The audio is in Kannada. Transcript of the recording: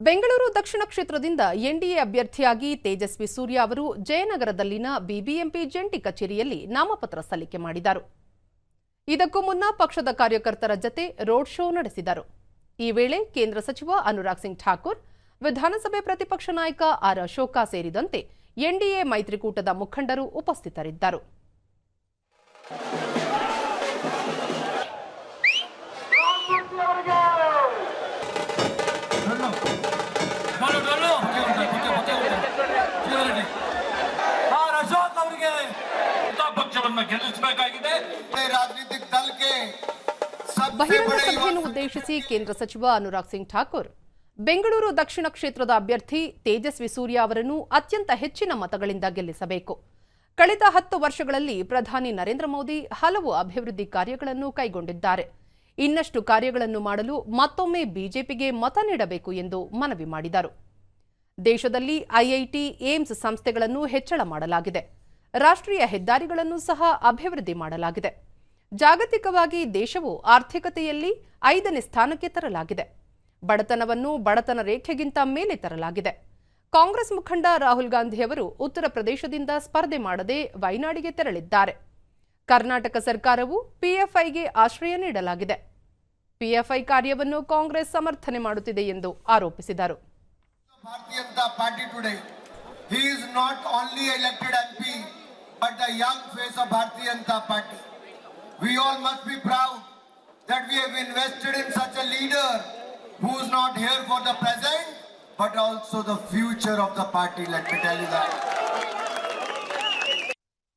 ಬೆಂಗಳೂರು ದಕ್ಷಿಣ ಕ್ಷೇತ್ರದಿಂದ ಎನ್ಡಿಎ ಅಭ್ಯರ್ಥಿಯಾಗಿ ತೇಜಸ್ವಿ ಸೂರ್ಯ ಅವರು ಜಯನಗರದಲ್ಲಿನ ಬಿಬಿಎಂಪಿ ಜಂಟಿ ಕಚೇರಿಯಲ್ಲಿ ನಾಮಪತ್ರ ಸಲ್ಲಿಕೆ ಮಾಡಿದರು. ಇದಕ್ಕೂ ಮುನ್ನ ಪಕ್ಷದ ಕಾರ್ಯಕರ್ತರ ಜತೆ ರೋಡ್ ಶೋ ನಡೆಸಿದರು. ಈ ವೇಳೆ ಕೇಂದ್ರ ಸಚಿವ ಅನುರಾಗ್ ಸಿಂಗ್ ಠಾಕೂರ್, ವಿಧಾನಸಭೆ ಪ್ರತಿಪಕ್ಷ ನಾಯಕ ಆರ್ ಅಶೋಕ ಸೇರಿದಂತೆ ಎನ್ಡಿಎ ಮೈತ್ರಿಕೂಟದ ಮುಖಂಡರು ಉಪಸ್ಥಿತರಿದ್ದರು. ಬಹಿರಂಗ ಸಭೆಯನ್ನು ಉದ್ದೇಶಿಸಿ ಕೇಂದ್ರ ಸಚಿವ ಅನುರಾಗ್ ಸಿಂಗ್ ಠಾಕೂರ್. ಬೆಂಗಳೂರು ದಕ್ಷಿಣ ಕ್ಷೇತ್ರದ ಅಭ್ಯರ್ಥಿ ತೇಜಸ್ವಿ ಸೂರ್ಯ ಅವರನ್ನು ಅತ್ಯಂತ ಹೆಚ್ಚಿನ ಮತಗಳಿಂದ ಗೆಲ್ಲಿಸಬೇಕು. ಕಳೆದ ಹತ್ತು ವರ್ಷಗಳಲ್ಲಿ ಪ್ರಧಾನಿ ನರೇಂದ್ರ ಮೋದಿ ಹಲವು ಅಭಿವೃದ್ಧಿ ಕಾರ್ಯಗಳನ್ನು ಕೈಗೊಂಡಿದ್ದಾರೆ. ಇನ್ನಷ್ಟು ಕಾರ್ಯಗಳನ್ನು ಮಾಡಲು ಮತ್ತೊಮ್ಮೆ ಬಿಜೆಪಿಗೆ ಮತ ನೀಡಬೇಕು ಎಂದು ಮನವಿ ಮಾಡಿದರು. ದೇಶದಲ್ಲಿ ಐಐಟಿ ಏಮ್ಸ್ ಸಂಸ್ಥೆಗಳನ್ನು ಹೆಚ್ಚಳ ಮಾಡಲಾಗಿದೆ. ರಾಷ್ಟ್ರೀಯ ಹೆದ್ದಾರಿಗಳನ್ನು ಸಹ ಅಭಿವೃದ್ಧಿ ಮಾಡಲಾಗಿದೆ. ಜಾಗತಿಕವಾಗಿ ದೇಶವು ಆರ್ಥಿಕತೆಯಲ್ಲಿ ಐದನೇ ಸ್ಥಾನಕ್ಕೆ ತರಲಾಗಿದೆ. ಬಡತನವನ್ನು ಬಡತನ ರೇಖೆಗಿಂತ ಮೇಲೆ ತರಲಾಗಿದೆ. ಕಾಂಗ್ರೆಸ್ ಮುಖಂಡ ರಾಹುಲ್ ಗಾಂಧಿ ಅವರು ಉತ್ತರ ಪ್ರದೇಶದಿಂದ ಸ್ಪರ್ಧೆ ಮಾಡದೆ ವೈನಾಡಿಗೆ ತೆರಳಿದ್ದಾರೆ. ಕರ್ನಾಟಕ ಸರ್ಕಾರವು ಪಿಎಫ್ಐಗೆ ಆಶ್ರಯ ನೀಡಲಾಗಿದೆ. ಪಿಎಫ್ಐ ಕಾರ್ಯವನ್ನು ಕಾಂಗ್ರೆಸ್ ಸಮರ್ಥನೆ ಮಾಡುತ್ತಿದೆ ಎಂದು ಆರೋಪಿಸಿದರು. But the young face of Bharatiya Janata Party. We all must be proud that we have invested in such a leader who is not here for the present, but also the future of the party. Let me tell you that.